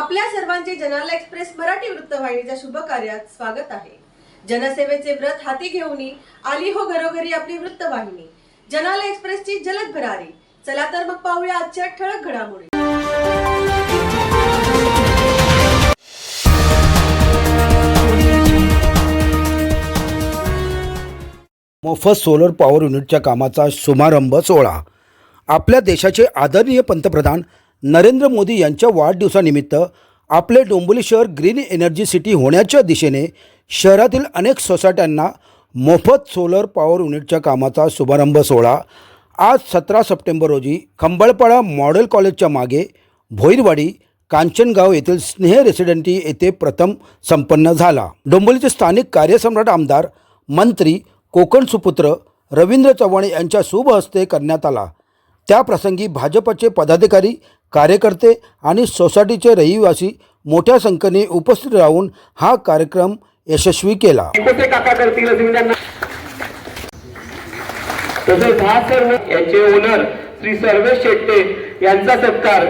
आपल्या सर्वांचे जनाला एक्सप्रेस मराठी वृत्तवाहिनीच्या शुभ कार्यात स्वागत आहे. जनसेवेचे व्रत हाती घेऊन आली हो घरोघरी आपली वृत्तवाहिनी. जनाला एक्सप्रेसची जलद भरारी चला तर मग पाहूया आजच्या ठळक घडामोडी. मोफत सोलर पॉवर युनिटच्या कामाचा शुभारंभ सोहळा. आपल्या देशाचे आदरणीय पंतप्रधान नरेंद्र मोदी यांच्या वाढदिवसानिमित्त आपले डोंबिवली शहर ग्रीन एनर्जी सिटी होण्याच्या दिशेने शहरातील अनेक सोसायट्यांना मोफत सोलर पॉवर युनिटच्या कामाचा शुभारंभ सोहळा. आज सतरा सप्टेंबर रोजी खंबळपाडा मॉडेल कॉलेजच्या मागे भोईरवाडी कांचनगाव येथील स्नेह रेसिडेंटी येथे प्रथम संपन्न झाला. डोंबिवलीचे स्थानिक कार्यसम्राट आमदार मंत्री कोकण सुपुत्र रवींद्र चव्हाण यांच्या शुभ हस्ते करण्यात आला. त्याप्रसंगी भाजपचे पदाधिकारी कार्यकर्ते आणि सोसायटीचे रहिवासी मोठ्या संख्येने उपस्थित राहून हा कार्यक्रम यशस्वी केला. तसेच हा सर्व यांचे ओनर श्री सर्वेश शेट्टे यांचा सत्कार.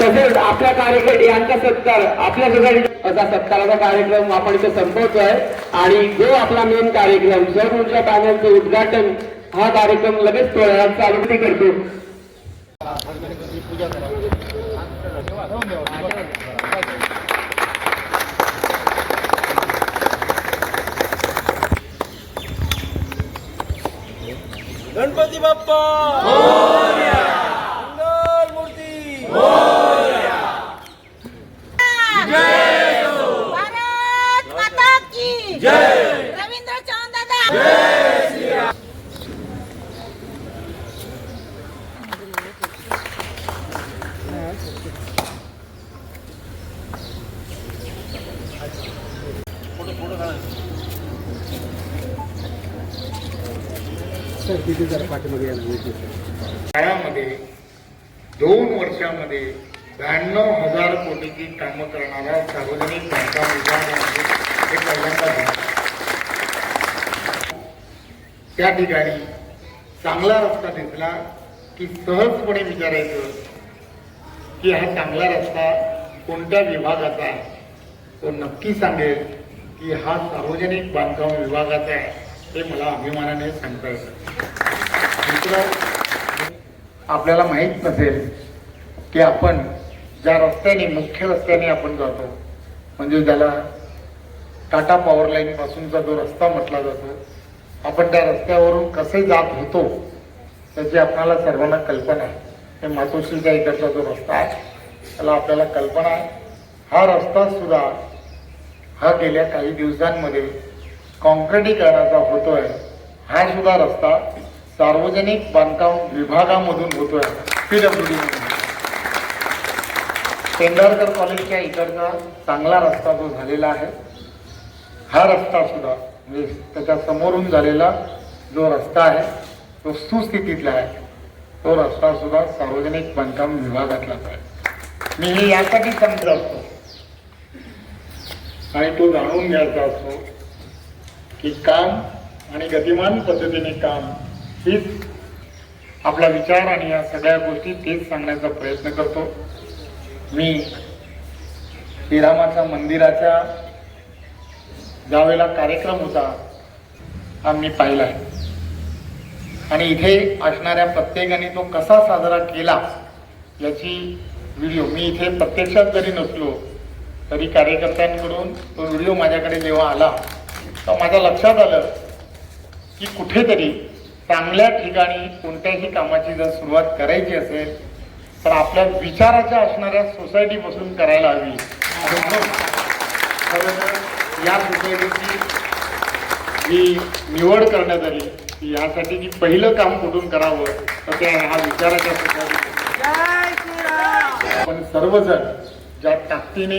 तसेच आपल्या कार्यकर्ते यांचा सत्कार आपल्या असा सत्काराचा कार्यक्रम आपण इथे संपवतोय. आणि जो आपला मेन कार्यक्रम जर ऊर्जा पॅनलचं उद्घाटन हा कार्यक्रम लगेच चालू करतो. गणपती बाप्पा! मंगल मूर्ती! भारत माता की जय! रवींद्र चव्हाण दादा काळामध्ये दोन वर्षामध्ये ब्याण्णव हजार कोटीची कामं करणारा सार्वजनिक बांधकाम विभाग आहे. हे पहिल्यांदा त्या ठिकाणी चांगला रस्ता दिसला की सहजपणे विचारायचं की हा चांगला रस्ता कोणत्या विभागाचा आहे? तो नक्की सांगेल की हा सार्वजनिक बांधकाम विभागाचा आहे हे मला अभिमानाने सांगता येतं. दुसरं आपल्याला माहीत नसेल की आपण ज्या रस्त्याने मुख्य रस्त्याने आपण जातो म्हणजे ज्याला टाटा पॉवर लाईन पासूनचा जो रस्ता म्हटला जातो आपण त्या रस्त्यावरून कसे जात होतो त्याची आपल्याला सर्वांना कल्पना आहे. हे मातोश्रीच्या इकडचा जो रस्ता आहे त्याला आपल्याला कल्पना आहे. हा रस्ता सुद्धा हा गेल्या काही दिवसांमध्ये कॉन्क्रिटीकरणाचा होतोय. हा सुद्धा रस्ता सार्वजनिक बांधकाम विभागामधून होतोय. पीडब्ल्यूडी डी पेंढारकर कॉलेजच्या इकडचा चांगला रस्ता जो झालेला आहे हा रस्ता सुद्धा म्हणजे त्याच्या समोरून झालेला जो रस्ता आहे तो सुस्थितीतला आहे. तो रस्ता सुद्धा सार्वजनिक बांधकाम विभागातलाच आहे. मी हे यासाठी समजत असतो. आणि तो जाणून घ्यायचा असतो की काम आणि गतिमान पद्धतीने काम हीच आपला विचार आणि या सगळ्या गोष्टी तेच सांगण्याचा प्रयत्न करतो. मी श्रीरामाच्या मंदिराच्या ज्यावेळेला कार्यक्रम होता हा मी पाहिला आहे. आणि इथे असणाऱ्या प्रत्येकाने तो कसा साजरा केला याची व्हिडिओ मी इथे प्रत्यक्षात जरी नसलो तरी कार्यकर्त्यांकडून तो व्हिडिओ माझ्याकडे जेव्हा आला तर माझ्या लक्षात आलं की कुठेतरी चांगल्या ठिकाणी कोणत्याही कामाची जर सुरुवात करायची असेल तर आपल्या विचाराच्या असणाऱ्या सोसायटीपासून करायला हवी. या सोसायटीची जी निवड करण्यात आली यासाठी की पहिलं काम कुठून करावं तर त्या ह्या विचाराच्या सोसायटी आपण सर्वजण ज्या ताकदीने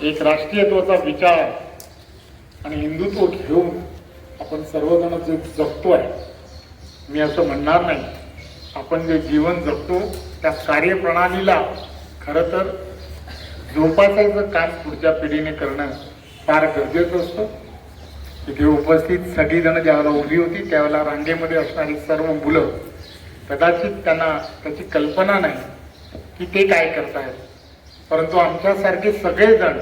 एक राष्ट्रीयत्वाचा विचार आणि हिंदुत्व घेऊन आपण सर्वजण जे जगतोय मी असं म्हणणार नाही. आपण जे जीवन जगतो त्या कार्यप्रणालीला खरं तर जोपासायचं काम पुढच्या पिढीने करणं फार गरजेचं असतं. तिथे उपस्थित सगळीजण ज्यावेळेला उभी होती त्यावेळेला रांगेमध्ये असणारी सर्व मुलं कदाचित त्यांना त्याची कल्पना नाही की ते काय करतायत. परंतु आमच्यासारखे सगळेजण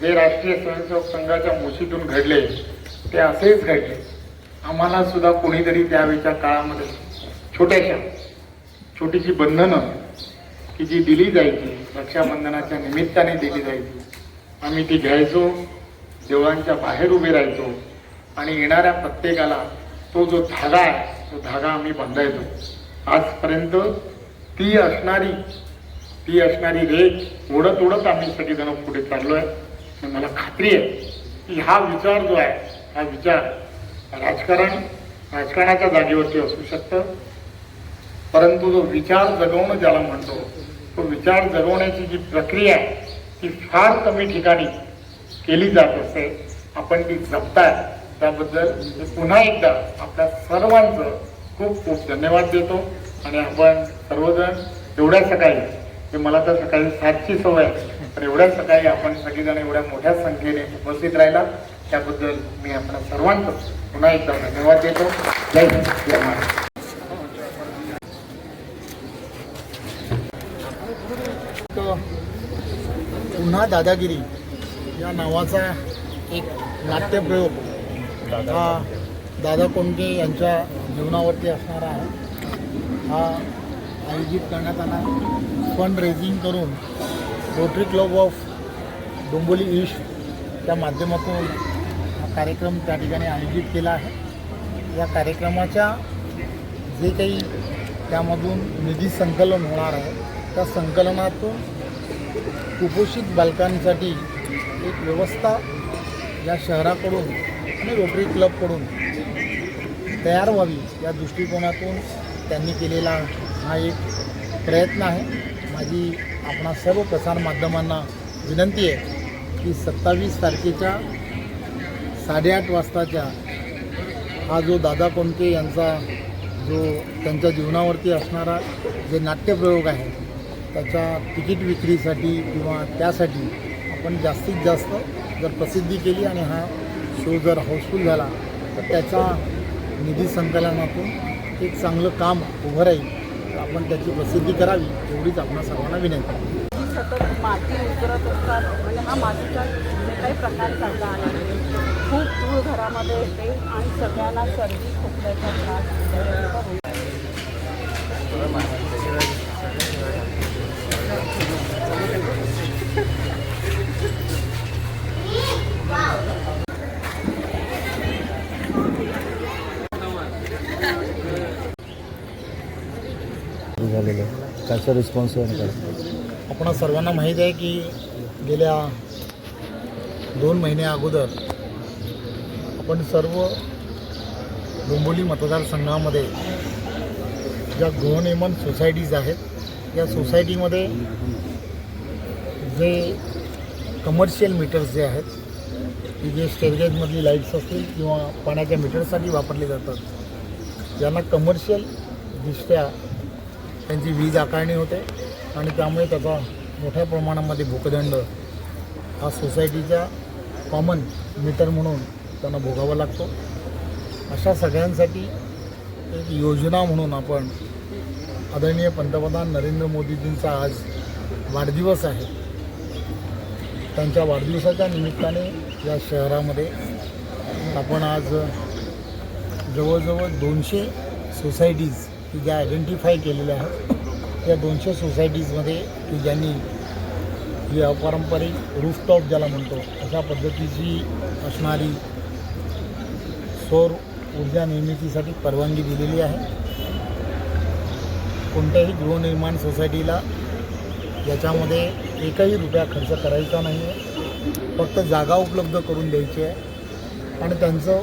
जे राष्ट्रीय स्वयंसेवक संघाच्या मुशीतून घडले ते असेच घडले. आम्हाला सुद्धा कोणीतरी त्यावेळच्या काळामध्ये छोट्याशा छोटीशी बंधनं की जी दिली जायची रक्षाबंधनाच्या निमित्ताने दिली जायची. आम्ही ती घ्यायचो देवळांच्या बाहेर उभे राहायचो आणि येणाऱ्या प्रत्येकाला तो जो धागा आहे तो धागा आम्ही बांधायचो. आजपर्यंत ती असणारी ती असणारी रेख ओढत ओढत आम्ही सगळेजण पुढे चाललो आहे आणि मला खात्री आहे की हा विचार जो आहे हा विचार राजकारण राजकारणाच्या जागेवरती असू शकतं. परंतु जो विचार जगवणं ज्याला म्हणतो तो विचार जगवण्याची जी प्रक्रिया आहे ती फार कमी ठिकाणी केली जात असते. आपण ती जपताय त्याबद्दल मी पुन्हा एकदा आपल्या सर्वांचं खूप खूप धन्यवाद देतो. आणि आपण सर्वजण एवढ्या सकाळी ते मला तर सकाळी सातची सवय आहे पण एवढ्या सकाळी आपण सगळेजण एवढ्या मोठ्या संख्येने उपस्थित राहिला. त्याबद्दल मी आपल्या सर्वांचं पुन्हा एकदा धन्यवाद देतो. जय जय महाराष्ट्र. पुन्हा दादागिरी या नावाचा एक नाट्यप्रयोग. हा दादा कोंडके यांच्या जीवनावरती असणारा आहे. हा आयोजित करण्यात आला. फंड रेझिंग करून Rotary Club of Dombivli east त्या माध्यमातून हा कार्यक्रम त्या ठिकाणी आयोजित केला आहे. या कार्यक्रमाच्या जे काही त्यामधून निधी संकलन होणार आहे त्या संकलनातून कुपोषित बालकांसाठी एक व्यवस्था या शहराकडून आणि रोटरी क्लबकडून तयार व्हावी या दृष्टिकोनातून त्यांनी केलेला हा एक प्रयत्न आहे. माझी आपणा सर्व प्रसारमाध्यमांना विनंती आहे की सत्तावीस तारखेच्या साडेआठ वाजताच्या हा जो दादा कोंडके यांचा जो त्यांच्या जीवनावरती असणारा जे नाट्यप्रयोग आहे त्याच्या तिकीट विक्रीसाठी किंवा त्यासाठी आपण जास्तीत जास्त जर प्रसिद्धी केली आणि हा शो जर हाऊसफुल झाला तर त्याचा निधी संकलनातून एक चांगलं काम उभं राहील. तर आपण त्याची प्रसिद्धी करावी एवढीच आपण सर्वांना विनंती सतत माती उतरत असतात म्हणजे हा मातीचा जे काही प्रकार चालला आला खूप धूळ घरामध्ये येते आणि सगळ्यांना सर्दी खोकल्याचा त्रास होतो. त्याचा रिस्पॉन्स आपण सर्वांना माहीत आहे की गेल्या दोन महिन्या अगोदर आपण सर्व डोंबोली मतदारसंघामध्ये ज्या गृहनिर्माण सोसायटीज आहेत या सोसायटीमध्ये जे कमर्शियल मीटर्स जे आहेत की जे स्टेरगेजमधली लाईट्स असतील किंवा पाण्याच्या मीटरसाठी वापरले जातात ज्यांना कमर्शियल दृष्ट्या त्यांची वीज आकारणी होते आणि त्यामुळे त्याचा मोठ्या प्रमाणामध्ये भूकदंड हा सोसायटीच्या कॉमन मीटर म्हणून त्यांना भोगावा लागतो. अशा सगळ्यांसाठी एक योजना म्हणून आपण आदरणीय पंतप्रधान नरेंद्र मोदीजींचा आज वाढदिवस आहे. त्यांच्या वाढदिवसाच्या निमित्ताने या शहरामध्ये आपण आज जवळजवळ दोनशे सोसायटीज की ज्या आयडेंटिफाय केलेल्या आहेत त्या दोनशे सोसायटीजमध्ये की ज्यांनी ही अपारंपरिक रूफटॉप ज्याला म्हणतो अशा पद्धतीची असणारी सौर ऊर्जा निर्मितीसाठी परवानगी दिलेली आहे. कोणत्याही गृहनिर्माण सोसायटीला याच्यामध्ये एकही रुपया खर्च करायचा नाही आहे फक्त जागा उपलब्ध करून द्यायची आहे. आणि त्यांचं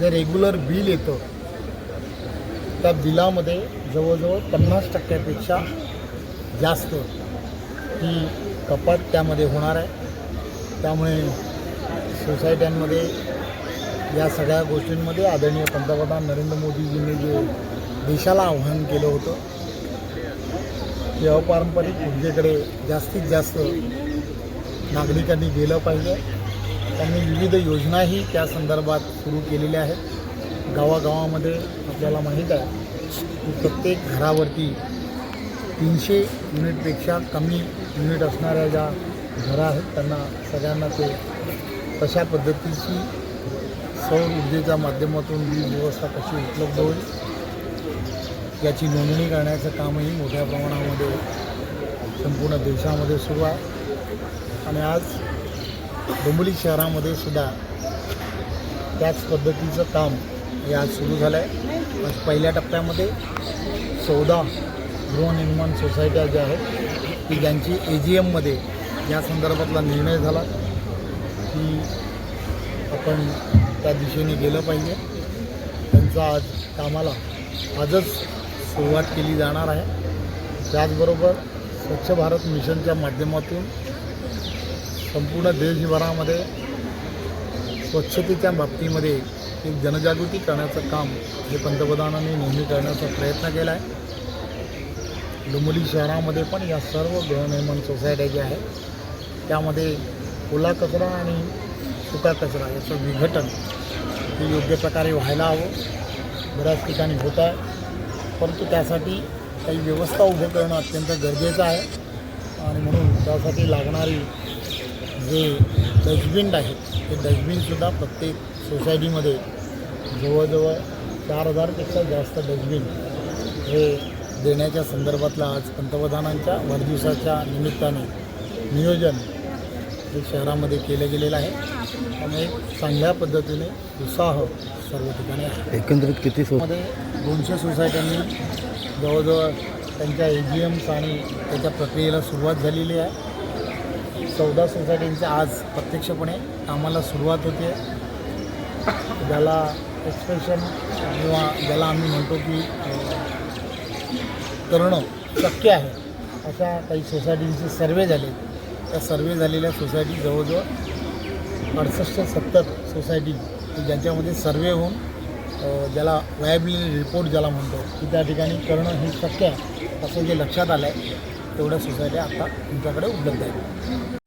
जे रेग्युलर बिल येतं त्या बिलामध्ये जवळजवळ पन्नास टक्क्यापेक्षा जास्त ही कपात त्यामध्ये होणार आहे. त्यामुळे सोसायट्यांमध्ये या सगळ्या गोष्टींमध्ये आदरणीय पंतप्रधान नरेंद्र मोदीजींनी जे देशाला आव्हान केलं होतं की अपारंपरिक ऊर्जेकडे जास्तीत जास्त नागरिकांनी गेलं पाहिजे. त्यांनी विविध योजनाही त्या संदर्भात सुरू केलेल्या आहेत. गावागावामध्ये आपल्याला माहीत आहे की प्रत्येक घरावरती तीनशे युनिटपेक्षा कमी युनिट असणाऱ्या ज्या घरं आहेत त्यांना सगळ्यांना ते कशा पद्धतीची सौर ऊर्जेच्या माध्यमातून वीज व्यवस्था कशी उपलब्ध होईल याची नोंदणी करण्याचं कामही मोठ्या प्रमाणामध्ये संपूर्ण देशामध्ये सुरू आहे. आणि आज डोंबिवली शहरामध्ये सुद्धा त्याच पद्धतीचं काम हे आज सुरू झालं आहे आज पहिल्या टप्प्यामध्ये चौदा गृहनिर्माण सोसायट्या ज्या आहेत की ज्यांची ए जी एममध्ये या संदर्भातला निर्णय झाला की आपण त्या दिशेने गेलं पाहिजे. त्यांचा आज कामाला आजच सुरुवात केली जाणार आहे. त्याचबरोबर स्वच्छ भारत मिशनच्या माध्यमातून संपूर्ण देशभरामध्ये स्वच्छतेच्या बाबतीमध्ये एक जनजागृती करण्याचं काम हे पंतप्रधानांनी नेहमी करण्याचा प्रयत्न केला आहे डोंबिवली शहरामध्ये पण या सर्व गृहनिर्माण सोसायट्या ज्या आहेत त्यामध्ये ओला कचरा आणि सुका कचरा याचं विघटन हे योग्य प्रकारे व्हायला हवं. बऱ्याच ठिकाणी होत आहे. परंतु त्यासाठी काही व्यवस्था उभं करणं अत्यंत गरजेचं आहे. आणि म्हणून त्यासाठी लागणारी जे डस्टबिन आहेत ते डस्टबिनसुद्धा प्रत्येक सोसायटीमध्ये जवळजवळ चार हजारपेक्षा जास्त डस्टबिन हे देण्याच्या संदर्भातला आज पंतप्रधानांच्या वाढदिवसाच्या निमित्ताने नियोजन हे शहरामध्ये केलं गेलेलं आहे. त्यामुळे चांगल्या पद्धतीने उत्साह सर्व ठिकाणी आहे. एकंदरीत किती सो मध्ये दोनशे सोसायट्यांनी जवळजवळ त्यांच्या ए जी एम्स आणि त्याच्या प्रक्रियेला सुरुवात झालेली आहे. चौदा सोसायटींचं आज प्रत्यक्षपणे कामाला सुरुवात होते. ज्याला एक्सप्रेशन किंवा ज्याला आम्ही म्हणतो की करणं शक्य आहे अशा काही सोसायटींचे सर्वे झाले. त्या सर्वे झालेल्या सोसायटी जवळजवळ अडसष्ट सत्तर सोसायटी ज्यांच्यामध्ये सर्वे होऊन ज्याला व्हायबिलिटी रिपोर्ट ज्याला म्हणतो की त्या ठिकाणी करणं हे शक्य आहे असं जे लक्षात आलं आहे तेवढ्या सोसायट्या आता तुमच्याकडे उपलब्ध आहेत.